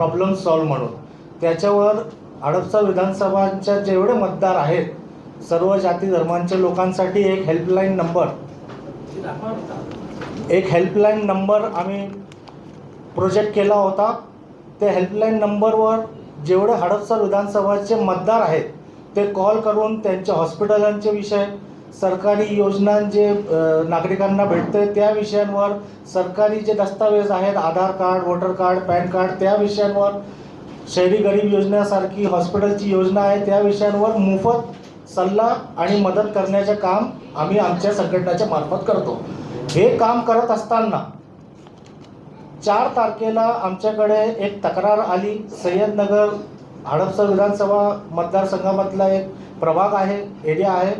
Problem solve म्हणून. त्याच्यावर हडपसर विधानसभाच्या जेवढे मतदार आहेत सर्व जाती धर्मांच्या लोकांसाठी एक हेल्पलाईन नंबर एक हेल्पलाईन नंबर आम्ही प्रोजेक्ट केला होता. त्या हेल्पलाईन नंबरवर जेवढे हडपसर विधानसभाचे मतदार आहेत ते कॉल करून त्यांच्या हॉस्पिटलांचे विषय सरकारी योजना जे नागरिकांना भेटते त्या विषयांवर सरकारी जे दस्तावेज आहेत Aadhaar card voter card PAN card त्या विषयांवर शहरी गरीब योजनेसारखी हॉस्पिटलची योजना आहे त्या विषयांवर मोफत सल्ला आणि मदत करण्याचे काम आम्ही आमच्या संघटनेच्या मार्फत करतो. हे काम करत असताना चार तारखेला आमच्याकडे एक तक्रार आली. सय्यदनगर हडपसर विधानसभा मतदारसंघामधला एक प्रभाग आहे एरिया आहे.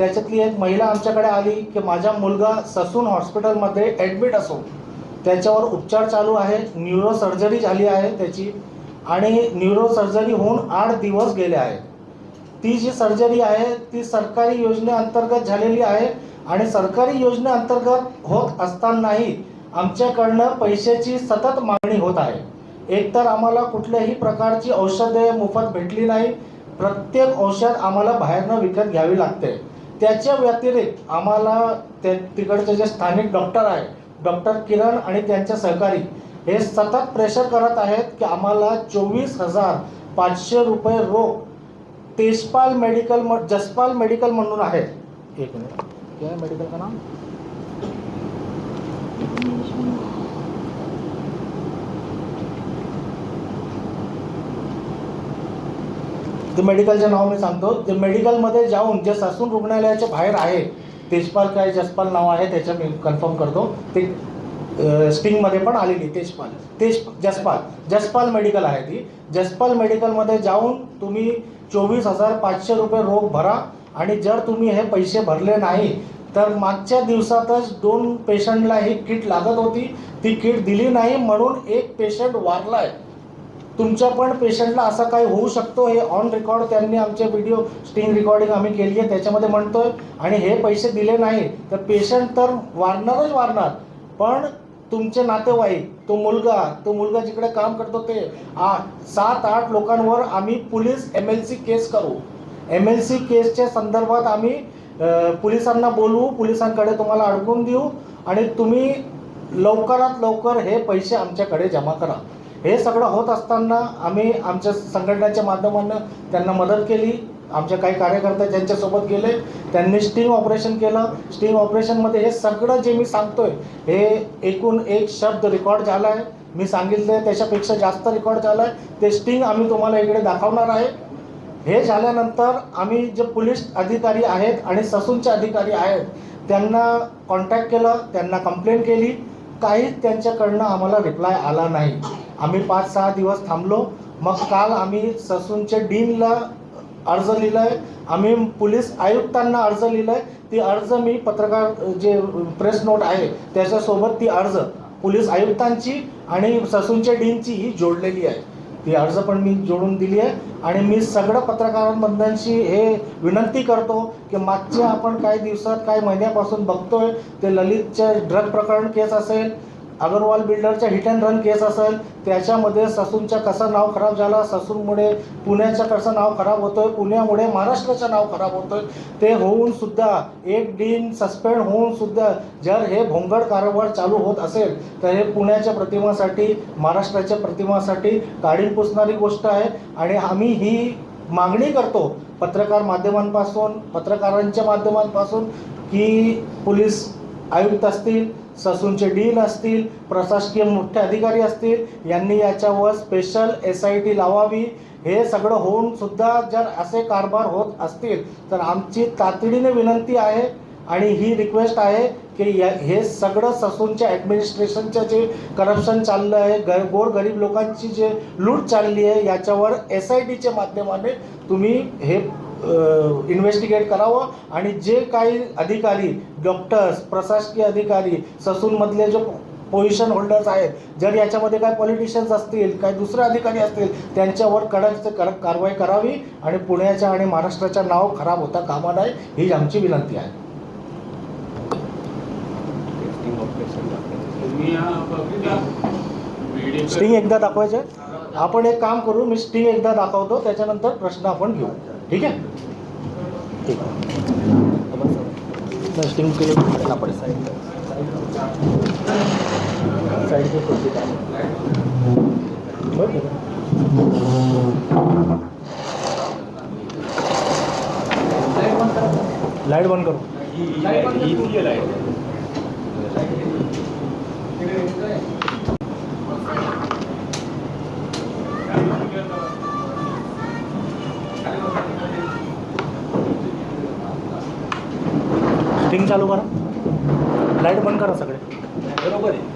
त्याच्यातली एक महिला आमच्याकडे आली की माझा मुलगा ससून हॉस्पिटलमध्ये ॲडमिट असून त्याच्यावर उपचार चालू आहे न्यूरो सर्जरी झाली आहे त्याची आणि न्यूरो सर्जरी होऊन आठ दिवस गेले आहेत ती जी सर्जरी आहे ती सरकारी योजनेअंतर्गत झालेली आहे आणि सरकारी योजनेअंतर्गत होत असतानाही आमच्याकडनं पैशाची सतत मागणी होत आहे. एकतर आम्हाला कुठल्याही प्रकारची औषधे मोफत भेटली नाही. प्रत्येक औषध आम्हाला बाहेरनं विकत घ्यावी लागते. त्याच्या व्यतिरिक्त आम्हाला ते तिकडचे जे स्थानिक डॉक्टर आहे डॉक्टर किरण आणि त्यांचे सहकारी हे सतत प्रेशर करत आहेत की आम्हाला चोवीस हजार पाचशे रुपये रोख तेजपाल मेडिकल म- जसपाल मेडिकल म्हणून आहे एक मिनिट. क्या मेडिकल का नाम? ते मेडिकलचं नाव मी सांगतो ते मेडिकलमध्ये जाऊन जे ससून रुग्णालयाच्या बाहेर आहे तेजपाल काय जसपाल नाव आहे त्याचं मी कन्फर्म करतो. ते स्टिंगमध्ये पण आलेली तेजपाल. तेज जसपाल. जसपाल मेडिकल आहे ती. जसपाल मेडिकलमध्ये जाऊन तुम्ही चोवीस हजार पाचशे रुपये रोख भरा आणि जर तुम्ही हे पैसे भरले नाही तर मागच्या दिवसातच दोन पेशंटला ही किट लागत होती. ती किट दिली नाही म्हणून एक पेशंट वारला आहे तुमच्या पण पेशंटला असं काही होऊ शकतो हे ऑन रेकॉर्ड त्यांनी आमचे व्हिडिओ स्टिंग रेकॉर्डिंग आम्ही केली आहे त्याच्यामध्ये म्हणतोय. आणि हे पैसे दिले नाही तर पेशंट तर वारणारच वारणार. पण तुमचे नातेवाईक तो मुलगा तो मुलगा जिकडे काम करतो ते आ सात आठ लोकांवर आम्ही police M L C case करू. एम एल सी केसच्या संदर्भात आम्ही पोलिसांना बोलवू पोलिसांकडे तुम्हाला अडकून देऊ. आणि तुम्ही लवकरात लवकर हे पैसे आमच्याकडे जमा करा. हे सगळं होत असताना आम्ही आमच्या संघटनेच्या माध्यमानं त्यांना मदत केली. आमचे काही कार्यकर्ते त्यांच्यासोबत गेले. त्यांनी स्टिंग ऑपरेशन केलं. स्टिंग ऑपरेशनमध्ये हे सगळं जे मी सांगतोय हे एकूण एक शब्द रेकॉर्ड झाला आहे मी सांगितलं त्याच्यापेक्षा जास्त रेकॉर्ड झालं आहे ते स्टिंग आम्ही तुम्हाला इकडे दाखवणार आहे. हे झाल्यानंतर आम्ही जे पोलीस अधिकारी आहेत आणि ससूनचे अधिकारी आहेत त्यांना कॉन्टॅक्ट केलं त्यांना कंप्लेंट केली. काहीच त्यांच्याकडनं आम्हाला रिप्लाय आला नाही. आम्ही पाच सहा दिवस थांबलो. मग काल आम्ही ससूनच्या डीनला अर्ज लिहिला आहे आम्ही पोलीस आयुक्तांना अर्ज लिहिला आहे ती अर्ज मी पत्रकार जे प्रेस नोट आहे त्याच्यासोबत ती अर्ज पोलीस आयुक्तांची आणि ससूनच्या डीनची ही जोडलेली आहे. ती अर्ज पण मी जोडून दिली आहे. आणि मी सगळं पत्रकारांमधनांशी हे विनंती करतो की मागच्या आपण काही दिवसात काही महिन्यापासून बघतोय ते ललितच्या ड्रग प्रकरण केस असेल अगरवाल बिल्डरच्या हिट अँड रन केस असेल त्याच्यामध्ये ससूनच्या कसं नाव खराब झाला ससूनमुळे पुण्याचं कसं नाव खराब होतं पुण्यामुळे महाराष्ट्राचं नाव खराब होतं ते होऊन सुद्धा एक डीन सस्पेंड होऊन सुद्धा जर हे भोंगड कारभार चालू होत असेल तर हे पुण्याच्या प्रतिमासाठी महाराष्ट्राच्या प्रतिमासाठी काढीन पुसणारी गोष्ट आहे. आणि आम्ही ही मागणी करतो पत्रकार माध्यमांपासून पत्रकारांच्या माध्यमांपासून की पोलीस आयुक्त असतील ससूनचे डीन असतील प्रशासकीय मोठे अधिकारी असतील यांनी याच्यावर स्पेशल एस आय टी लावावी. हे सगळं होऊन सुद्धा जर असे कारभार होत असतील तर आमची तातडीने विनंती आहे आणि ही रिक्वेस्ट आहे की या हे सगळं ससूनच्या ॲडमिनिस्ट्रेशनचं जे करप्शन चाललं आहे ग गोरगरीब लोकांची जे लूट चालली आहे याच्यावर एस आय टीच्या माध्यमाने तुम्ही हे इन्व्हेस्टिगेट करावं आणि जे काही अधिकारी डॉक्टर्स प्रशासकीय अधिकारी ससूनमधले जो पोझिशन होल्डर्स आहेत जर याच्यामध्ये काय पॉलिटिशियन्स असतील काही दुसरे अधिकारी असतील त्यांच्यावर कडक ते कडक कारवाई करावी आणि पुण्याच्या आणि महाराष्ट्राच्या नाव खराब होता कामा नये ही आमची विनंती आहे. स्टिंग एकदा दाखवायचे. आपण एक काम करू मी स्टिंग एकदा दाखवतो त्याच्यानंतर प्रश्न आपण घेऊ. ठीक आहे? ठीक आहे स्टिंग केलं सापडेल साईडचे पुढचे काम बरं लाइट बंद करू स्टिंग चालू करा. लाइट बंद करा सगळे. बरोबर आहे.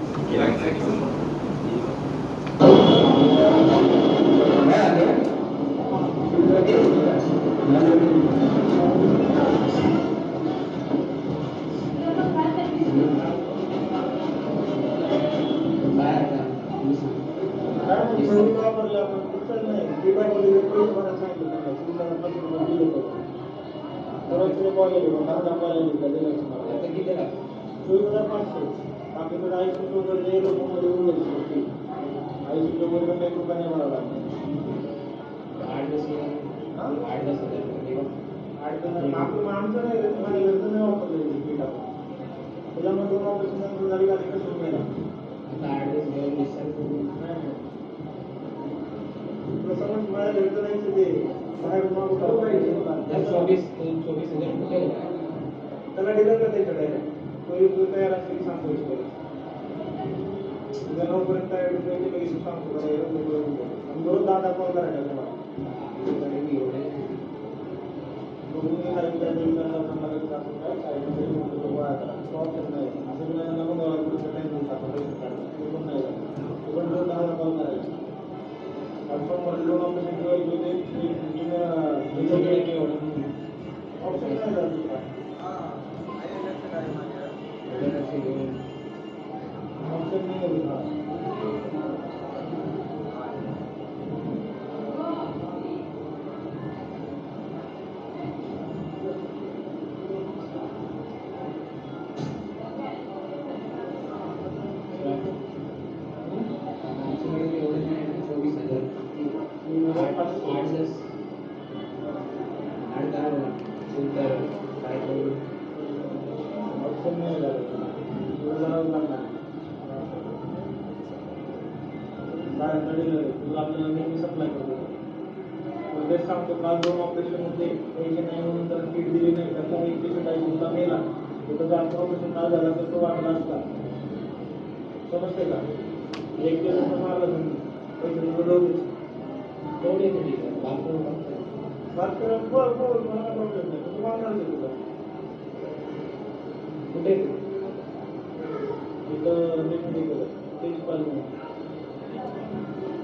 आता किती लागतं? आठ दस आठ दस हजार रुपये. आता आठ दस हजार निश्चित जर चोवीस चोवीस हजार रुपये होता. त्याला डिलर का त्याच्याकडे तो तो तयार असेल की सांगतो हिशोबाने. उद्या नऊपर्यंत तयार होईल, तो इथे हिशोब सांगतो त्याला, एवढं एवढं एवढं. आणि बरोबर दहा दहा call करायचे त्याला. आणि मी एवढे मी काय विचार केला, त्याला लगेच काय, काय म्हणजे म्हणतो तो गोळा करा. तो option नाही. असं बी नाही, नको गोळा करू, तर नाही देऊ टाका, पैसे टाका. ते पण नाही पण दर दहा दहा call ऑप्शन Confirm मध्ये नाही आपल्याला नेहमी सप्लाय करतो. तेच सांगतो काल दोन ऑपरेशन होते. पैसे नाही म्हणून तर किट दिली नाही. त्याचा एक पेशंट आहे तुला मेला तिथं जर ऑपरेशन नाही झालं तर तो वाढला असता. समजते का? एक दिवस मारला तुम्ही. पैसे बुडवले तेवढे किती बापू बात करा बोल बोल मला प्रॉब्लेम नाही तू मारणार ते तुला कुठे? इथं मेडिकल तेच पाहिजे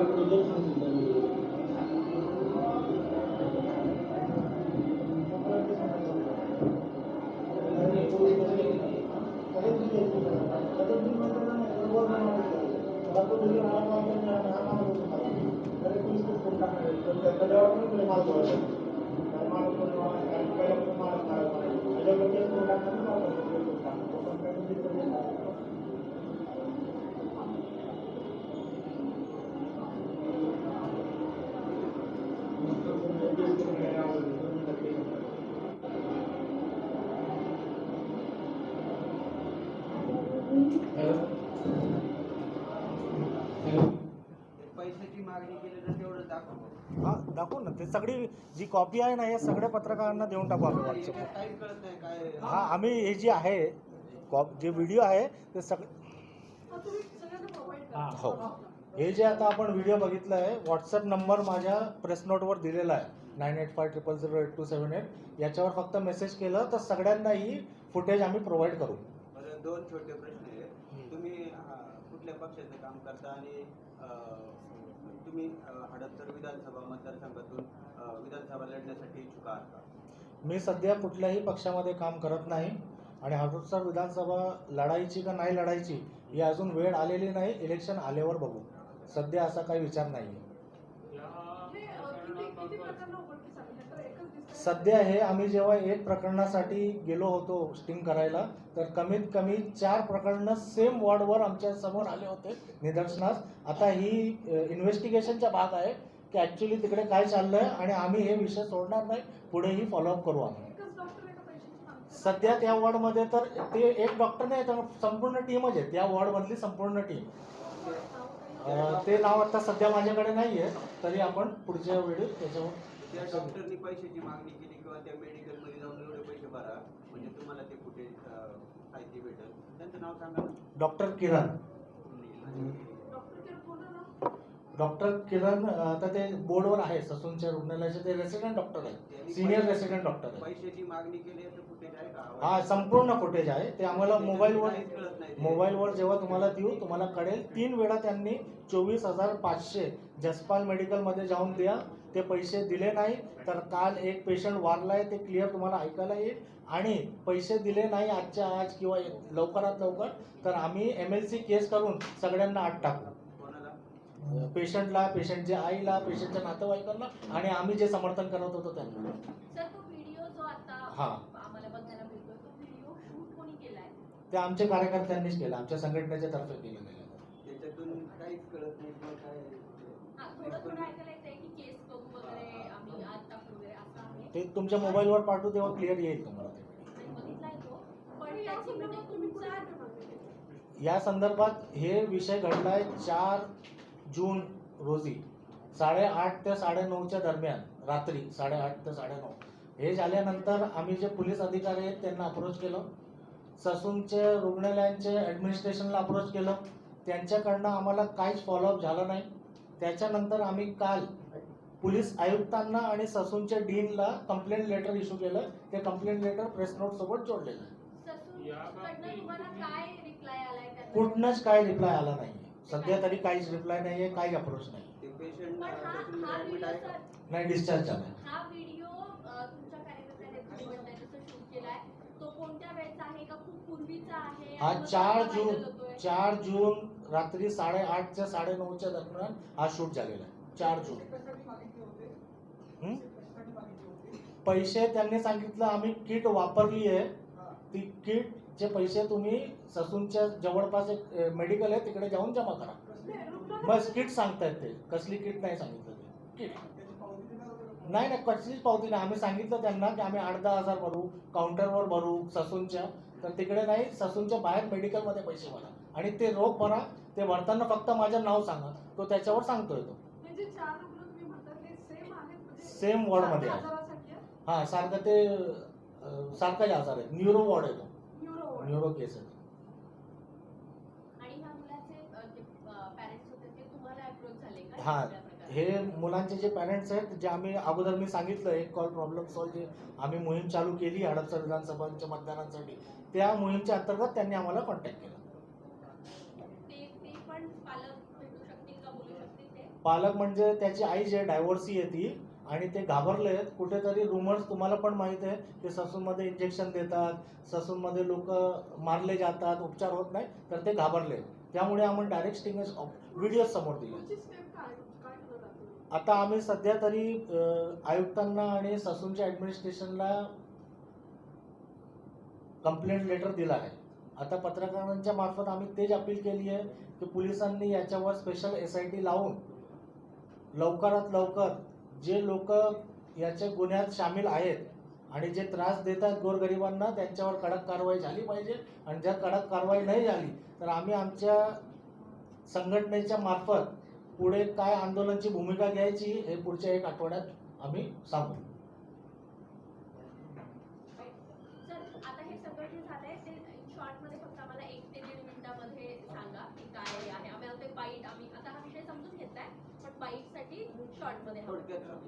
আলহামদুলিল্লাহ ते सगळी जी कॉपी आहे ना हे सगळ्या पत्रकारांना देऊन टाकू आम्ही काय हा आम्ही हे जे आहे कॉप जे व्हिडिओ आहे ते सगळे हो हे. जे आता आपण व्हिडिओ बघितला आहे व्हॉट्सअप नंबर माझ्या प्रेस नोटवर दिलेला आहे. Nine eight five triple zero eight two seven eight याच्यावर फक्त मेसेज केलं तर सगळ्यांना ही फुटेज आम्ही प्रोव्हाइड करू. दोन छोटे प्रश्न आहेत. तुम्ही कुठल्या पक्षाचं काम करता आणि तुम्ही हडपसर विधानसभा मतदारसंघातून विधानसभा लढण्यासाठी इच्छुक आहात का? मी सध्या कुठल्याही पक्षामध्ये काम करत नाही आणि हडपसर विधानसभा लढायची का नाही लढायची ही अजून वेळ आलेली नाही इलेक्शन आल्यावर बघू. सध्या असा काही विचार नाही सध्या हे आम्ही जेव्हा एक प्रकरणासाठी गेलो होतो स्टिंग करायला तर कमीत कमी चार प्रकरणं सेम वॉर्डवर आमच्यासमोर आले होते निदर्शनास. आता ही इन्व्हेस्टिगेशनचा भाग आहे की ॲक्च्युली तिकडे काय चाललंय आणि आम्ही हे विषय सोडणार नाही. पुढेही फॉलोअप करू आम्ही. सध्या त्या वॉर्डमध्ये तर ते एक डॉक्टर नाही तर संपूर्ण टीमच आहे. त्या वॉर्डमधली संपूर्ण टीम ते नाव आता सध्या माझ्याकडे नाही आहे तरी आपण पुढच्या वेळी त्या डॉक्टरनी पैशाची मागणी केली किंवा त्या मेडिकलमध्ये जाऊन एवढे पैसे भरा म्हणजे तुम्हाला ते फुटेज माहिती भेटेल. त्यांचं नाव सांगा डॉक्टर किरण. डॉक्टर किरण आता ते बोर्डवर आहे ससूनच्या रुग्णालयाचे ते रेसिडेंट डॉक्टर आहेत सिनियर रेसिडेंट डॉक्टर आहेत पैशाची मागणी केली फुटेज आहे का? हा संपूर्ण फुटेज आहे. ते आम्हाला मोबाईलवर. मोबाईलवर जेव्हा तुम्हाला देऊ तुम्हाला कळेल. तीन वेळा त्यांनी चोवीस हजार पाचशे जसपाल मेडिकलमध्ये जाऊन द्या. ते पैसे दिले नाही तर काल एक पेशंट वारलाय ते क्लिअर तुम्हाला ऐकायला येईल. आणि पैसे दिले नाही आजच्या आज किंवा लवकरात लवकर तर आम्ही एम एल सी केस करून सगळ्यांना आत टाकू. पेशंटला पेशंटच्या आईला पेशंटच्या नातेवाईकांना आणि आम्ही जे समर्थन करत होतो त्यांना. सर तो व्हिडिओ जो आता हा. आम्हाला बघायला मिळतोय तो व्हिडिओ शूट कोणी केलाय? ते आमच्या कार्यकर्त्यांनीच केलं आमच्या संघटनेच्या तर्फे केलं. गेलं त्याच्यातून काहीच कळत नाही किंवा काय हा थोडं थोडं ऐकायला येतंय की केस करू वगैरे आम्ही आज टाकू वगैरे असं आहे ते तुमच्या मोबाईलवर पाठवू तेव्हा क्लिअर येईल तुम्हाला ते. या संदर्भात या संदर्भात हे विषय घडलाय चार जून रोजी साडेआठ ते साडेनऊच्या दरम्यान रात्री साडेआठ ते साडेनऊ. हे झाल्यानंतर आम्ही जे पोलीस अधिकारी आहेत त्यांना अप्रोच केलं. ससूनचे रुग्णालयांचे ॲडमिनिस्ट्रेशनला अप्रोच केलं. त्यांच्याकडनं आम्हाला काहीच फॉलोअप झालं नाही. त्याच्यानंतर आम्ही काल पोलीस आयुक्तांना आणि ससूनच्या डीनला कंप्लेंट लेटर इश्यू केलं. ते कंप्लेंट लेटर प्रेस नोट सोबत जोडलेलं आहे. ससून कडनं तुम्हाला काय रिप्लाय आलाय त्याचा? कुठनंच काय रिप्लाय आला नाही सध्या तरी काहीच रिप्लाय नाही आहे काही अप्रोच नाही. हा हा नाही डिस्चार्ज झालाय हा व्हिडिओ अ, तुमच्या कार्यकर्त्याने तुम्ही म्हणताय तसं शूट केलाय? तो कोणत्या वेळेचा आहे का? खूप पूर्वीचा आहे हा आणि मग चार जून? चार जून रात्री साडेआठच्या साडेनऊच्या दरम्यान हा शूट झालेला आहे. चार जून पैसे त्यांनी सांगितलं आम्ही किट वापरली आहे. ती किटचे पैसे तुम्ही ससूनच्या जवळपास एक मेडिकल आहे तिकडे जाऊन जमा करा. बस किट सांगतायत ते. कसली किट नाही सांगितलं ते. किट नाही नाही कसलीच पावती नाही. आम्ही सांगितलं त्यांना की आम्ही आठ दहा हजार भरू काउंटरवर भरू ससूनच्या. तर तिकडे नाही ससूनच्या बाहेर मेडिकलमध्ये पैसे भरा. आणि ते रोख भरा. ते भरताना फक्त माझं नाव सांगा. तो त्याच्यावर सांगतोय तो. सेम म्हणजे Same ward मध्ये आहे. हां सारखं ते सारखाच आजार आहे न्यूरो वॉर्ड आहे तो. न्यूरो केस आहे. आणि ह्या मुलाचे अ, जे पॅरेंट्स होते ते तुम्हाला अप्रोच झाले का? हां? हे मुलांचे जे पॅरेंट्स आहेत जे आम्ही अगोदर मी सांगितलं एक कॉल प्रॉब्लेम सॉल्व जे आम्ही मोहीम चालू केली हडपसर विधानसभांच्या मतदानांसाठी त्या मोहीमच्या अंतर्गत त्यांनी आम्हाला कॉन्टॅक्ट केला ते ते पण पालक भेटू शकतील का बोलू शकतील ते पालक म्हणजे त्याची आई जे डायव्हर्सी आहे ती आणि ते घाबरले आहेत. कुठेतरी रुमर्स तुम्हाला पण माहीत आहे की ससूनमध्ये इंजेक्शन देतात ससूनमध्ये लोक मारले जातात उपचार होत नाही तर ते घाबरले आहेत. त्यामुळे आम्ही डायरेक्ट स्टिंग व्हिडिओ समोर दिले. आता आम्ही सध्या तरी आयुक्तांना आणि ससूनच्या ॲडमिनिस्ट्रेशनला कंप्लेंट लेटर दिला आहे. आता पत्रकारांच्या मार्फत आम्ही तेच अपील केली आहे की पोलिसांनी याच्यावर स्पेशल एस आय टी लावून लवकरात लवकर जे लोक याच्या गुन्ह्यात सामील आहेत आणि जे त्रास देतात गोरगरिबांना त्यांच्यावर कडक कारवाई झाली पाहिजे. आणि जर कडक कारवाई नाही झाली तर आम्ही आमच्या संघटनेच्या मार्फत पुढे काय आंदोलनाची भूमिका घ्यायची हे पुढच्या एक आठवड्यात आम्ही सांगू. आता हे सगळं जे झालंय ते शॉर्टमध्ये फक्त आम्हाला एक ते दीड मिनिटामध्ये सांगा की काय आहे. आम्ही आता हा विषय समजून घेतलाय पण बाईट थोडक्यात